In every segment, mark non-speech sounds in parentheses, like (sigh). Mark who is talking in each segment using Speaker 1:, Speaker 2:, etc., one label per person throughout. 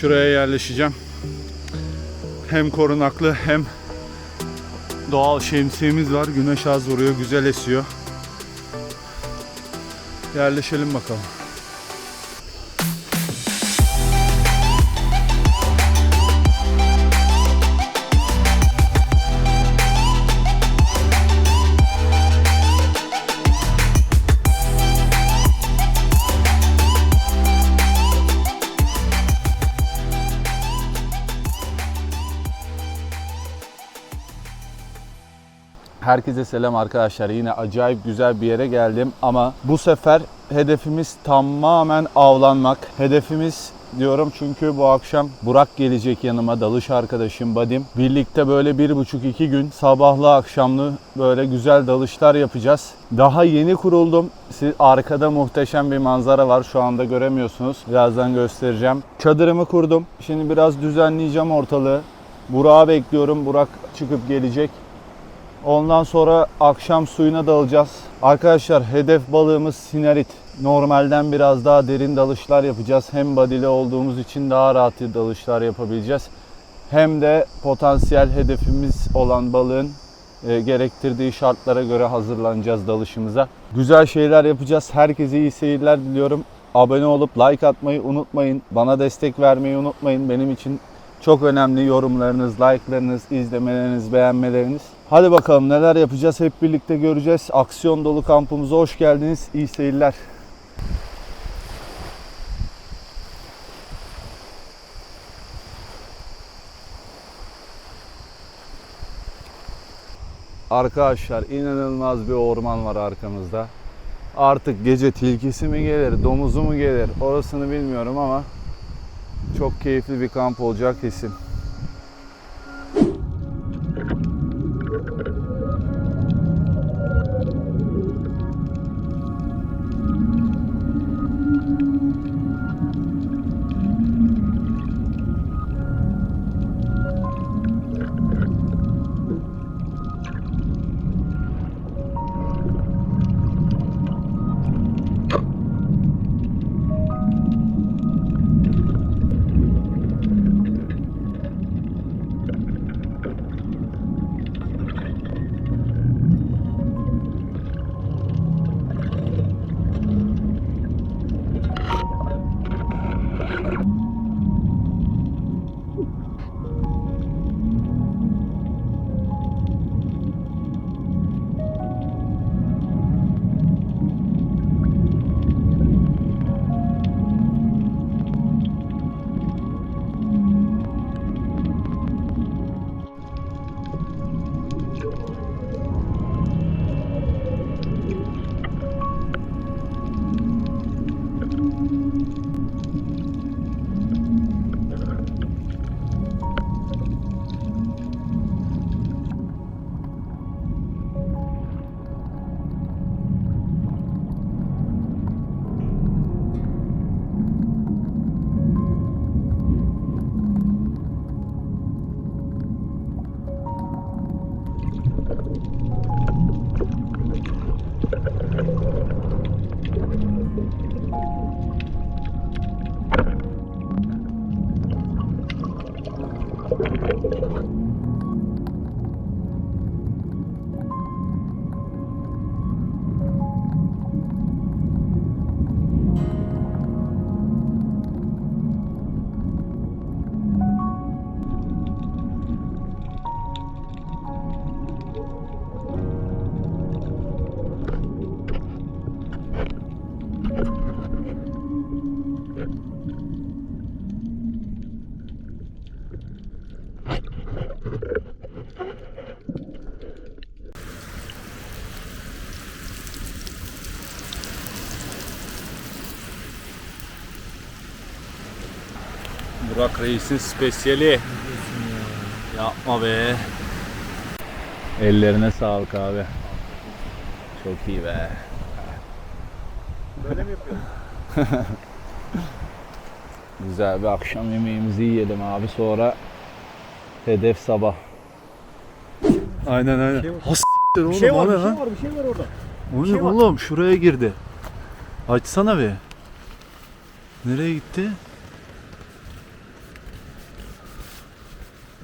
Speaker 1: Şuraya yerleşeceğim. Hem korunaklı hem doğal şemsiyemiz var. Güneş az vuruyor, güzel esiyor. Yerleşelim bakalım. Herkese selam arkadaşlar. Yine acayip güzel bir yere geldim ama bu sefer hedefimiz tamamen avlanmak. Hedefimiz diyorum çünkü bu akşam Burak gelecek yanıma dalış arkadaşım Badim. Birlikte böyle bir buçuk iki gün sabahlı akşamlı böyle güzel dalışlar yapacağız. Daha yeni kuruldum. Siz arkada muhteşem bir manzara var. Şu anda göremiyorsunuz. Birazdan göstereceğim. Çadırımı kurdum. Şimdi biraz düzenleyeceğim ortalığı. Burak'ı bekliyorum. Burak çıkıp gelecek. Ondan sonra akşam suyuna dalacağız. Arkadaşlar hedef balığımız sinarit. Normalden biraz daha derin dalışlar yapacağız. Hem badili olduğumuz için daha rahat dalışlar yapabileceğiz. Hem de potansiyel hedefimiz olan balığın e, gerektirdiği şartlara göre hazırlanacağız dalışımıza. Güzel şeyler yapacağız. Herkese iyi seyirler diliyorum. Abone olup like atmayı unutmayın. Bana destek vermeyi unutmayın. Benim için çok önemli yorumlarınız, like'larınız, izlemeleriniz, beğenmeleriniz. Hadi bakalım neler yapacağız hep birlikte göreceğiz. Aksiyon dolu kampımıza hoş geldiniz. İyi seyirler. Arkadaşlar inanılmaz bir orman var arkamızda. Artık gece tilkisi mi gelir, domuzu mu gelir orasını bilmiyorum ama çok keyifli bir kamp olacak kesin. Reis'in spesiyeli. Yapma be. Ellerine sağlık abi. Çok iyi be.
Speaker 2: Böyle mi yapıyorsun? (laughs)
Speaker 1: Güzel bir akşam yemeğimizi yiyelim abi sonra hedef sabah. Aynen aynen.
Speaker 2: şey var.
Speaker 1: Ha s**tir oğlum
Speaker 2: Bir şey var,
Speaker 1: ne
Speaker 2: bir şey var, bir şey var orada.
Speaker 1: O
Speaker 2: bir
Speaker 1: ne
Speaker 2: şey var.
Speaker 1: oğlum şuraya girdi. Açsana bir. Nereye gitti?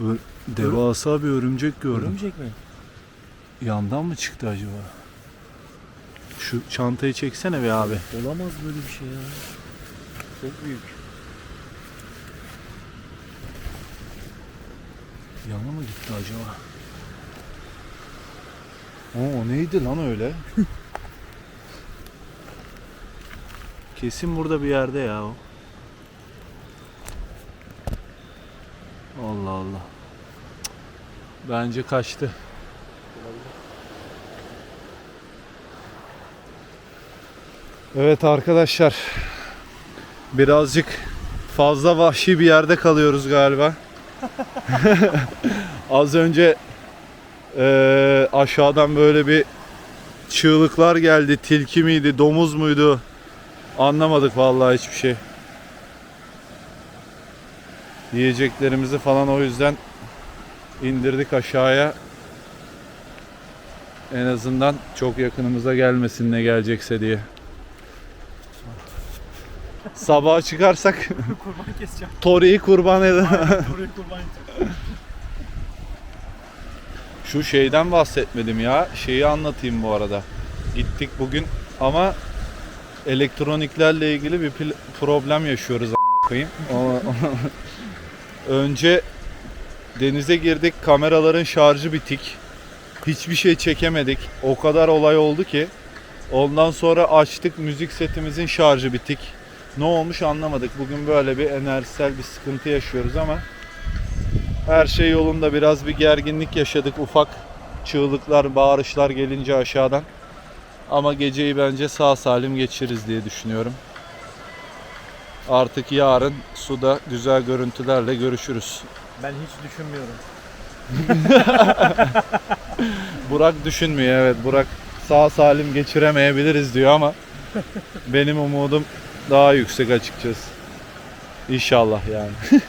Speaker 1: Ö- devasa bir örümcek gördüm.
Speaker 2: Örümcek mi?
Speaker 1: Yandan mı çıktı acaba? Şu çantayı çeksene bir abi.
Speaker 2: Olamaz böyle bir şey ya. Çok büyük.
Speaker 1: Yana mı gitti acaba? Oo, o neydi lan öyle? (laughs) Kesin burada bir yerde ya o. Allah Allah. Bence kaçtı. Evet arkadaşlar. Birazcık fazla vahşi bir yerde kalıyoruz galiba. (laughs) Az önce eee, aşağıdan böyle bir çığlıklar geldi. Tilki miydi, domuz muydu? Anlamadık vallahi hiçbir şey. Yiyeceklerimizi falan o yüzden indirdik aşağıya. En azından çok yakınımıza gelmesin ne gelecekse diye. Sabaha çıkarsak (laughs)
Speaker 2: kurban keseceğim.
Speaker 1: Tori'yi kurban eder. (laughs)
Speaker 2: Oraya kurban edeceğim.
Speaker 1: Şu şeyden bahsetmedim ya. Şeyi anlatayım bu arada. Gittik bugün ama elektroniklerle ilgili bir problem yaşıyoruz. (laughs) O- Önce denize girdik. Kameraların şarjı bitik. Hiçbir şey çekemedik. O kadar olay oldu ki. Ondan sonra açtık müzik setimizin şarjı bitik. Ne olmuş anlamadık. Bugün böyle bir enerjisel bir sıkıntı yaşıyoruz ama her şey yolunda biraz bir gerginlik yaşadık ufak çığlıklar, bağırışlar gelince aşağıdan. Ama geceyi bence sağ salim geçiririz diye düşünüyorum. Artık yarın suda güzel görüntülerle görüşürüz.
Speaker 2: Ben hiç düşünmüyorum. (laughs)
Speaker 1: Burak düşünmüyor evet. Burak sağ salim geçiremeyebiliriz diyor ama benim umudum daha yüksek açıkçası. İnşallah yani. (laughs)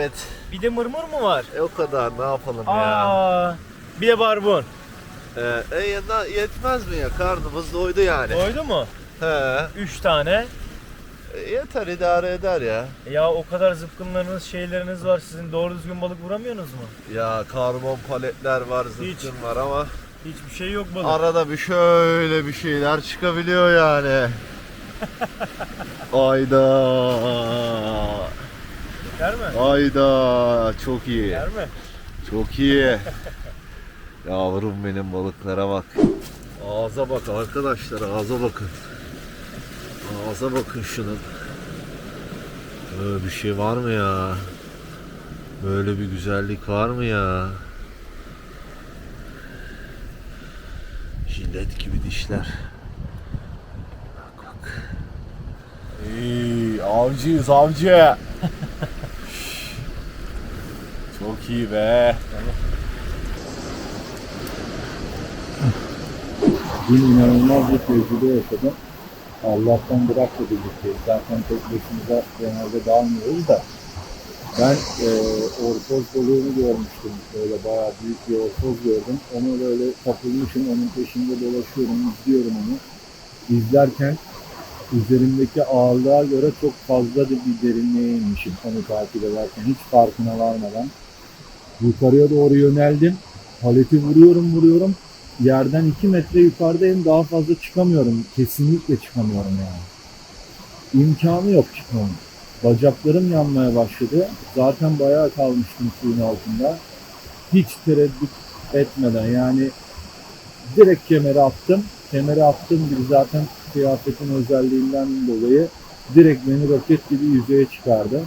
Speaker 3: Evet.
Speaker 2: Bir de mırmır mı var?
Speaker 3: E, o kadar ne yapalım ya.
Speaker 2: Aa, bir de barbun.
Speaker 3: Ee, e, ya da yetmez mi ya? Karnımız doydu yani.
Speaker 2: Doydu mu?
Speaker 3: He.
Speaker 2: Üç tane.
Speaker 3: E, yeter idare eder ya.
Speaker 2: Ya o kadar zıpkınlarınız, şeyleriniz var. Sizin doğru düzgün balık vuramıyorsunuz mu?
Speaker 3: Ya karbon paletler var, zıpkın var ama
Speaker 2: Hiçbir şey yok balık.
Speaker 3: arada bir şöyle bir şeyler çıkabiliyor yani. (laughs) Ayda.
Speaker 2: Yeter mi?
Speaker 3: Ayda. Çok iyi.
Speaker 2: Yer mi?
Speaker 3: Çok iyi. (laughs) Yavrum benim balıklara bak. Ağza bak arkadaşlar ağza bakın. Ağza bakın şunun. Böyle bir şey var mı ya? Böyle bir güzellik var mı ya? Jilet gibi dişler. Bak bak.
Speaker 1: İyi, avcıyız avcı. Çok iyi be.
Speaker 4: Dün inanılmaz bir tecrübe yaşadım. Allah'tan bırak dedi bir şey. Zaten tek başımıza genelde dalmıyoruz da. Ben e, ortoz balığını görmüştüm. Böyle bayağı büyük bir ortoz gördüm. Onu böyle kapılmışım. Onun peşinde dolaşıyorum. izliyorum onu. İzlerken üzerimdeki ağırlığa göre çok fazla bir derinliğe inmişim. Onu takip ederken hiç farkına varmadan. Yukarıya doğru yöneldim. Paleti vuruyorum vuruyorum yerden 2 metre yukarıdayım daha fazla çıkamıyorum. Kesinlikle çıkamıyorum yani. İmkanı yok çıkmamın. Bacaklarım yanmaya başladı. Zaten bayağı kalmıştım suyun altında. Hiç tereddüt etmeden yani direkt kemeri attım. Kemeri attım gibi zaten kıyafetin özelliğinden dolayı direkt beni roket gibi yüzeye çıkardı.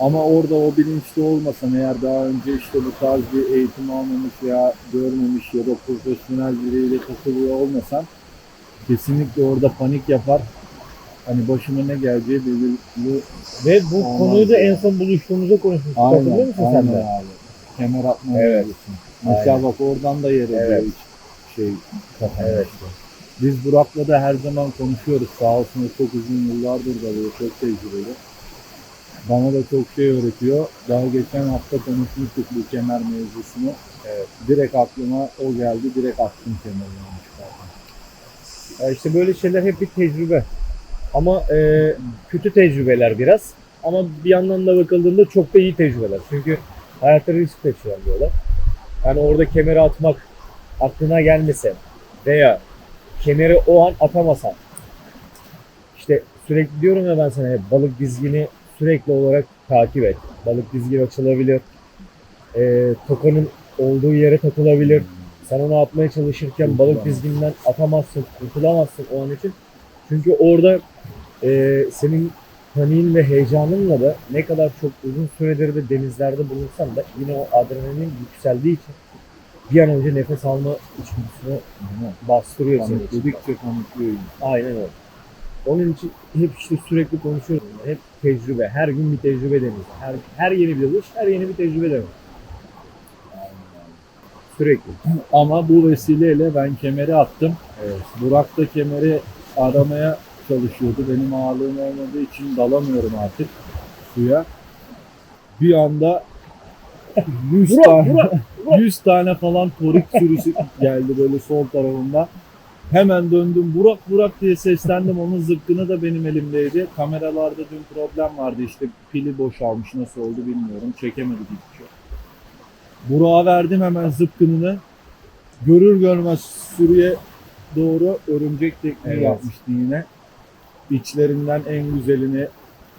Speaker 4: Ama orada o bilinçli olmasam eğer daha önce işte bu tarz bir eğitim almamış veya görmemiş ya da profesyonel biriyle takılıyor olmasam kesinlikle orada panik yapar. Hani başıma ne geleceği belirli.
Speaker 5: Ve bu
Speaker 4: Olmaz
Speaker 5: konuyu da en son buluştuğumuzda konuşmuştuk. Hatırlıyor
Speaker 4: Aynen,
Speaker 5: musun
Speaker 4: aynen
Speaker 5: sen de?
Speaker 4: abi. Kemer atmaya
Speaker 5: Evet.
Speaker 4: gelirsin. Mesela bak oradan da yer ediyor
Speaker 5: Evet.
Speaker 4: şey kafama
Speaker 5: Evet.
Speaker 4: işte. Biz Burak'la da her zaman konuşuyoruz. Sağ olsun çok uzun yıllardır dalıyor. Çok tecrübeli. Bana da çok şey öğretiyor. Daha geçen hafta konuşmuştuk bu kemer mevzusunu. Evet. Direkt aklıma o geldi. Direkt attım kemerini çıkardım.
Speaker 5: Ya işte böyle şeyler hep bir tecrübe. Ama e, kötü tecrübeler biraz. Ama bir yandan da bakıldığında çok da iyi tecrübeler. Çünkü hayatta risk taşıyan diyorlar. Yani orada kemeri atmak aklına gelmese veya kemeri o an atamasan işte sürekli diyorum ya ben sana balık dizgini sürekli olarak takip et. Balık dizgin açılabilir. E, tokanın olduğu yere takılabilir. Sen onu atmaya çalışırken balık dizgininden atamazsın, kurtulamazsın o an için. Çünkü orada e, senin paniğin ve heyecanınla da ne kadar çok uzun süredir de denizlerde bulunsan da yine o adrenalin yükseldiği için bir an önce nefes alma içgüdüsünü bastırıyor
Speaker 4: panikliyor. insan.
Speaker 5: Aynen öyle. Onun için hep işte sürekli konuşuyoruz. Hep tecrübe. Her gün bir tecrübe deniz. Her, her yeni bir dalış, her yeni bir tecrübe deniz. Sürekli.
Speaker 4: Ama bu vesileyle ben kemeri attım. Burak da kemeri aramaya çalışıyordu. Benim ağırlığım olmadığı için dalamıyorum artık suya. Bir anda 100
Speaker 5: Burak,
Speaker 4: tane,
Speaker 5: Burak,
Speaker 4: 100 (laughs) tane falan torik sürüsü geldi böyle sol tarafımda. Hemen döndüm Burak Burak diye seslendim. Onun zıkkını da benim elimdeydi. Kameralarda dün problem vardı işte pili boşalmış nasıl oldu bilmiyorum. Çekemedik hiçbir şey. Burak'a verdim hemen zıpkınını. Görür görmez sürüye doğru örümcek tekniği
Speaker 5: Evet.
Speaker 4: yapmıştı yine. İçlerinden en güzelini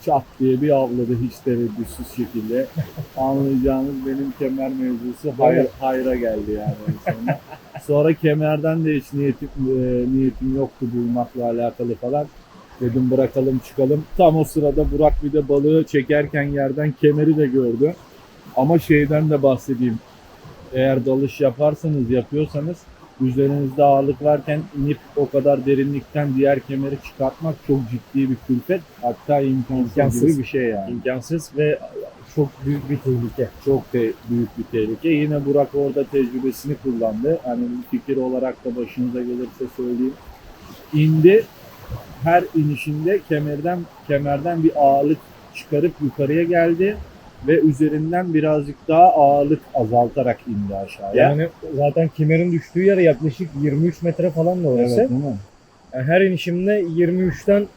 Speaker 4: çat diye bir avladı hiç tereddütsüz şekilde. (laughs) Anlayacağınız benim kemer mevzusu hayır, hayra geldi yani sonunda. (laughs) Sonra kemerden de hiç niyetim, e, niyetim yoktu bulmakla alakalı falan. Dedim bırakalım çıkalım. Tam o sırada Burak bir de balığı çekerken yerden kemeri de gördü. Ama şeyden de bahsedeyim. Eğer dalış yaparsanız, yapıyorsanız üzerinizde ağırlık varken inip o kadar derinlikten diğer kemeri çıkartmak çok ciddi bir külfet. Hatta imkansız,
Speaker 5: İmkansız.
Speaker 4: gibi bir şey yani.
Speaker 5: İmkansız ve çok büyük bir tehlike.
Speaker 4: Çok te- büyük bir tehlike. Yine Burak orada tecrübesini kullandı. Hani fikir olarak da başınıza gelirse söyleyeyim. İndi. Her inişinde kemerden kemerden bir ağırlık çıkarıp yukarıya geldi ve üzerinden birazcık daha ağırlık azaltarak indi aşağıya.
Speaker 5: Yani zaten kemerin düştüğü yer yaklaşık 23 metre falan da orası.
Speaker 4: evet, değil mi?
Speaker 5: Yani her inişimde 23'ten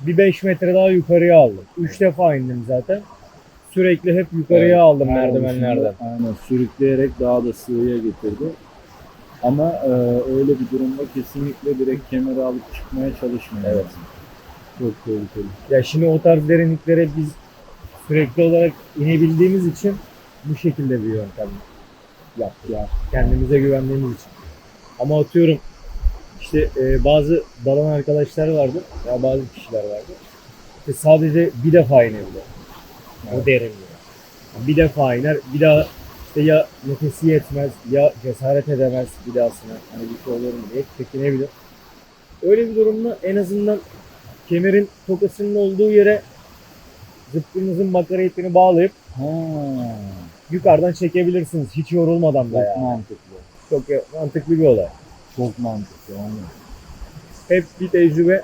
Speaker 5: bir 5 metre daha yukarıya aldım. 3 defa indim zaten. Sürekli hep yukarıya
Speaker 4: Evet,
Speaker 5: aldım merdivenlerden.
Speaker 4: Aynen sürükleyerek daha da sığıya getirdi. Ama e, öyle bir durumda kesinlikle direkt kemeri alıp çıkmaya çalışmayın.
Speaker 5: Evet.
Speaker 4: Çok tehlikeli.
Speaker 5: Ya şimdi o tarz derinliklere biz sürekli olarak inebildiğimiz için bu şekilde bir yöntem yaptık.
Speaker 4: Ya.
Speaker 5: Kendimize güvendiğimiz için. Ama atıyorum işte e, bazı dalan arkadaşlar vardı ya bazı kişiler vardı. İşte sadece bir defa inebilir. O derinliğe. Bir defa iner, bir daha işte ya nefesi yetmez, ya cesaret edemez bir dahasına. Hani bir şey olur mu diye çekinebilir. Öyle bir durumda en azından kemerin tokasının olduğu yere zıpkınızın makara ipini bağlayıp
Speaker 4: Ha,
Speaker 5: yukarıdan çekebilirsiniz hiç yorulmadan da
Speaker 4: çok
Speaker 5: ya.
Speaker 4: mantıklı.
Speaker 5: Çok mantıklı bir olay.
Speaker 4: Çok mantıklı. Aynen.
Speaker 5: Hep bir tecrübe.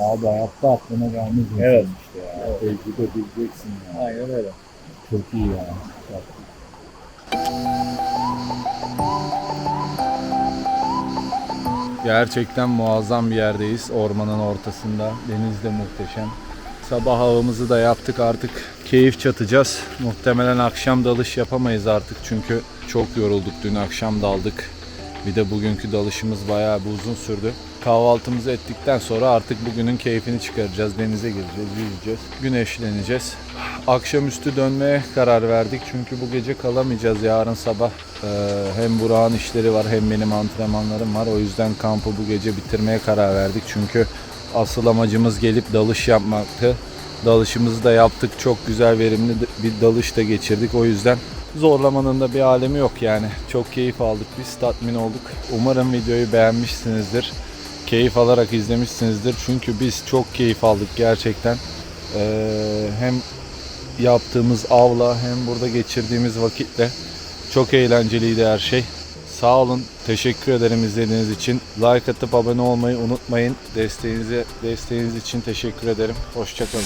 Speaker 4: Abi hayatta aklına gelmez insan
Speaker 5: Evet.
Speaker 4: işte ya. Tecrübe bileceksin ya.
Speaker 5: Aynen öyle.
Speaker 4: Çok iyi ya. Bak.
Speaker 1: Gerçekten muazzam bir yerdeyiz. Ormanın ortasında. Deniz de muhteşem. Sabah havamızı da yaptık artık. Keyif çatacağız. Muhtemelen akşam dalış yapamayız artık çünkü çok yorulduk. Dün akşam daldık. Bir de bugünkü dalışımız bayağı bir uzun sürdü. Kahvaltımızı ettikten sonra artık bugünün keyfini çıkaracağız. Denize gireceğiz, yüzeceğiz, güneşleneceğiz. Akşamüstü dönmeye karar verdik çünkü bu gece kalamayacağız. Yarın sabah e, hem Burak'ın işleri var hem benim antrenmanlarım var. O yüzden kampı bu gece bitirmeye karar verdik. Çünkü asıl amacımız gelip dalış yapmaktı. Dalışımızı da yaptık. Çok güzel verimli bir dalış da geçirdik. O yüzden zorlamanın da bir alemi yok yani. Çok keyif aldık biz, tatmin olduk. Umarım videoyu beğenmişsinizdir. Keyif alarak izlemişsinizdir. Çünkü biz çok keyif aldık gerçekten. Ee, hem yaptığımız avla hem burada geçirdiğimiz vakitle çok eğlenceliydi her şey. Sağ olun. Teşekkür ederim izlediğiniz için. Like atıp abone olmayı unutmayın. Desteğinize desteğiniz için teşekkür ederim. Hoşçakalın.